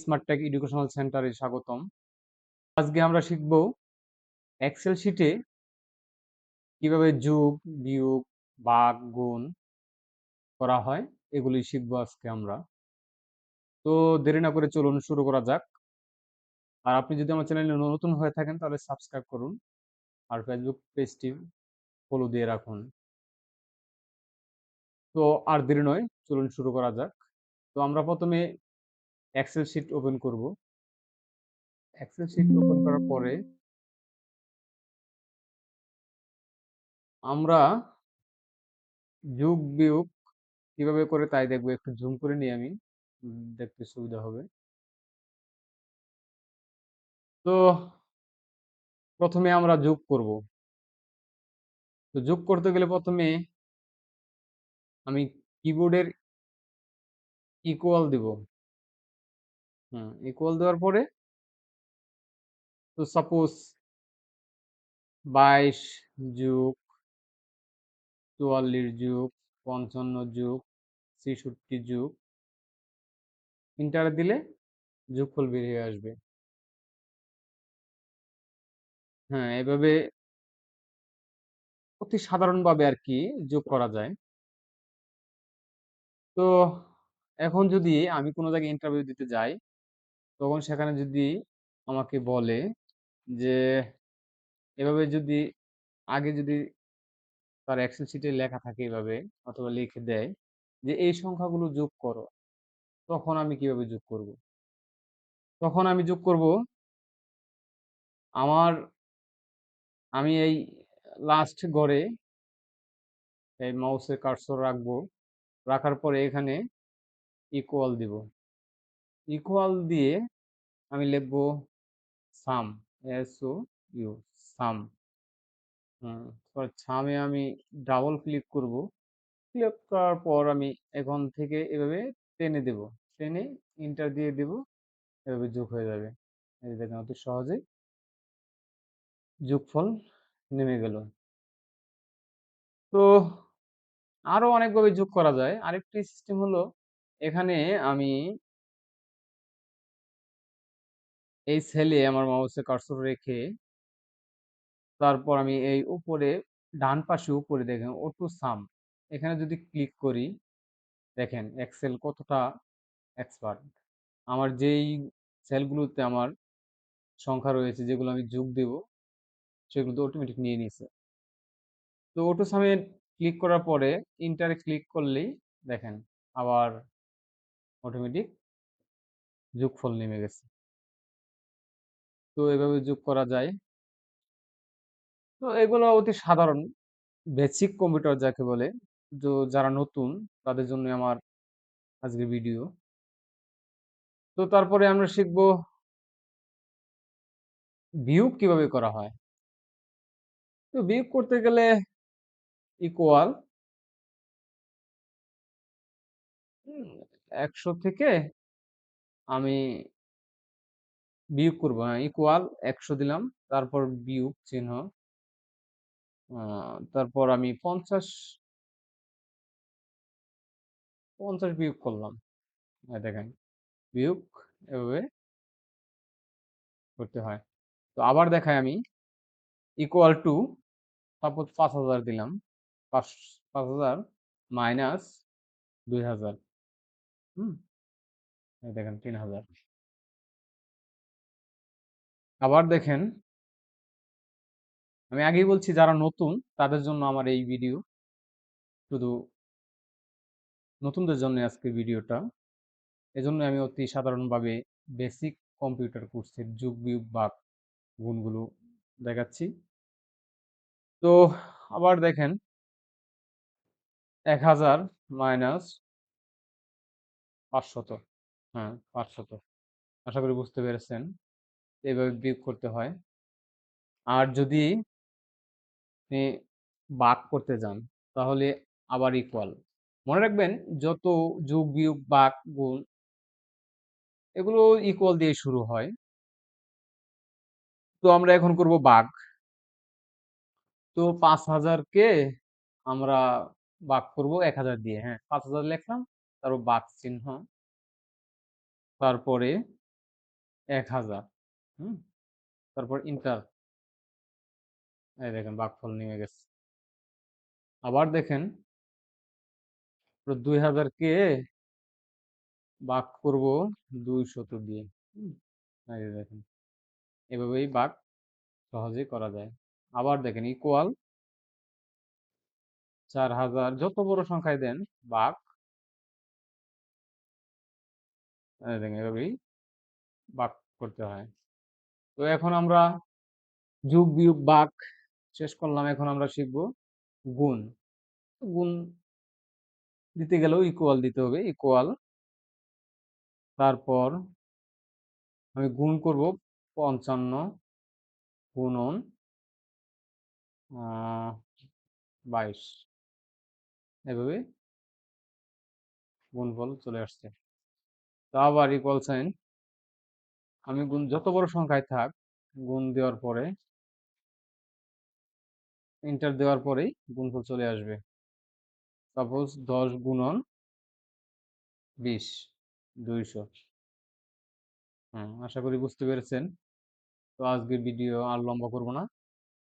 Smart take educational সেন্টারে স্বাগতম। আজকে আমরা শিখব এক্সেল শিটে কীভাবে যোগ, বিয়োগ ভাগ গুণ করা হয় এগুলি শিখব আজকে আমরা। তো দেরি না করে চলুন শুরু করা যাক। আর আপনি যদি আমার চ্যানেলে নতুন হয়ে থাকেন তাহলে সাবস্ক্রাইব করুন আর ফেসবুক পেজটি ফলো দিয়ে রাখুন। তো আর দেরি নয়, চলুন শুরু করা যাক। তো আমরা প্রথমে এক্সেল শিট ওপেন করব। এক্সেল শিট ওপেন করার পরে আমরা যোগ বিয়োগ কীভাবে করে তাই দেখব। একটু জুম করে নিই আমি। দেখতে সুবিধা হবে। তো প্রথমে আমরা যোগ করব। তো যোগ করতে গেলে প্রথমে আমি কিবোর্ডের ইকুয়াল দিব। হুম ইকুয়াল দেওয়ার পরে তো সাপোজ বাইশ যুগ চুয়াল্লিশ যুগ পঞ্চান্ন যুগ ছেষট্টি যুগ ইন্টার দিলে যোগফল বেরিয়ে আসবে। হ্যাঁ এভাবে অতি সাধারণভাবে আর কি যোগ করা যায়। তো এখন যদি আমি কোনো জায়গায় ইন্টারভিউ দিতে যাই তখন সেখানে যদি আমাকে বলে যে, এভাবে যদি আগে যদি তার এক্সেল শিটে লেখা থাকে এভাবে অথবা লিখে দেয় যে, এই সংখ্যাগুলো যোগ করো। তখন আমি কীভাবে যোগ করব? তখন আমি যোগ করব, আমার, আমি এই লাস্ট গড়ে এই মাউসের কার্সর রাখব, রাখার পরে এখানে ইকুয়াল দিব। ইকুয়াল দিয়ে আমি লিখব সাম এস ও ইউ সাম। হুম সামে আমি ডাবল ক্লিক করব। ক্লিক করার পর আমি এখন থেকে এভাবে টেনে দেব। টেনে ইন্টার দিয়ে দেব। এভাবে যোগ হয়ে যাবে। এই দেখেন, অতি সহজেই যোগফল নেমে গেল। তো আরও অনেকভাবে যোগ করা যায়। আরেকটি সিস্টেম হলো, এখানে আমি এই সেলে আমার মাউসে কার্সর রেখে তারপর আমি এই উপরে, ডান পাশে উপরে দেখেন অটো সাম এখানে যদি ক্লিক করি, দেখেন এক্সেল কতটা এক্সপার্ট আমার যেই সেলগুলোতে আমার সংখ্যা রয়েছে, যেগুলো আমি যোগ দেব, সেগুলো তো অটোমেটিক নিয়ে নিছে। তো অটো সামে ক্লিক করার পরে ইন্টারে ক্লিক করলেই দেখেন আবার অটোমেটিক যোগফল নেমে গেছে। তো এভাবে যোগ করা যায়। তো এগুলো অতি সাধারণ বেসিক কম্পিউটার যাকে বলে। তো যারা নতুন, তাদের জন্য আমার আজকের ভিডিও তো তারপরে আমরা শিখব বিয়োগ কীভাবে করা হয়। তো বিয়োগ করতে গেলে ইকুয়াল একশো থেকে আমি বিয়োগ করব হ্যাঁ ইকুয়াল একশো দিলাম, তারপর বিয়োগ চিহ্ন। তারপর আমি পঞ্চাশ পঞ্চাশ বিয়োগ করলাম। দেখেন, বিয়োগ এভাবে করতে হয়। তো আবার দেখাই আমি ইকুয়াল টু সাপোজ পাঁচ হাজার দিলাম, পাঁচ পাঁচ হাজার মাইনাস দুই হাজার, হুম? দেখেন, তিন হাজার। আবার দেখেন আমি আগেই বলছি যারা নতুন, তাদের জন্য আমার এই ভিডিও শুধু নতুনদের জন্য আজকে ভিডিওটা এজন্য আমি অতি সাধারণভাবে বেসিক কম্পিউটার কোর্সের যুগ বিয়োগ বাক গুণগুলো দেখাচ্ছি। তো আবার দেখেন এক হাজার মাইনাস পাঁচশত। হ্যাঁ পাঁচশত। আশা করি বুঝতে পেরেছেন। এইভাবে বিয়োগ করতে হয়। আর যদি বাক করতে যান, তাহলে আবার ইকুয়াল মনে রাখবেন, যত যোগ, বিয়োগ, বাক, গুণ এগুলো ইকুয়াল দিয়ে শুরু হয়। তো আমরা এখন করব বাঘ তো পাঁচ হাজারকে আমরা বাঘ করব এক হাজার দিয়ে। হ্যাঁ পাঁচ হাজার লিখলাম, তারপর বাঘ চিহ্ন, তারপরে 1000 তারপর ইন্টার। এই দেখেন ভাগফল নেমে গেছে। আবার দেখেন তো 2000 কে ভাগ করব 200 দিয়ে। হুম? এই দেখেন। এভাবেই ভাগ সহজেই করা যায়। আবার দেখেন ইকুয়াল 4000 যত বড় সংখ্যায় দেন এই দেখেন এভাবেই ভাগ করতে হয়। তো এখন আমরা যোগ, বিয়োগ, ভাগ শেষ করলাম। এখন আমরা শিখব গুণ। গুণ দিতে গেলেও ইকুয়াল দিতে হবে। ইকুয়াল তারপর আমি গুণ করব 55 গুণন বাইশ 22 এভাবে গুণফল চলে আসছে। তো আবার ইকুয়াল সাইন আমি গুণ, যত বড় সংখ্যায় থাক, গুণ দেওয়ার পরে ইন্টার দেওয়ার পরেই গুণফল চলে আসবে। সাপোজ 10 গুণন বিশ, দুইশো হ্যাঁ আশা করি বুঝতে পেরেছেন। তো আজকের ভিডিও আর লম্বা করব না।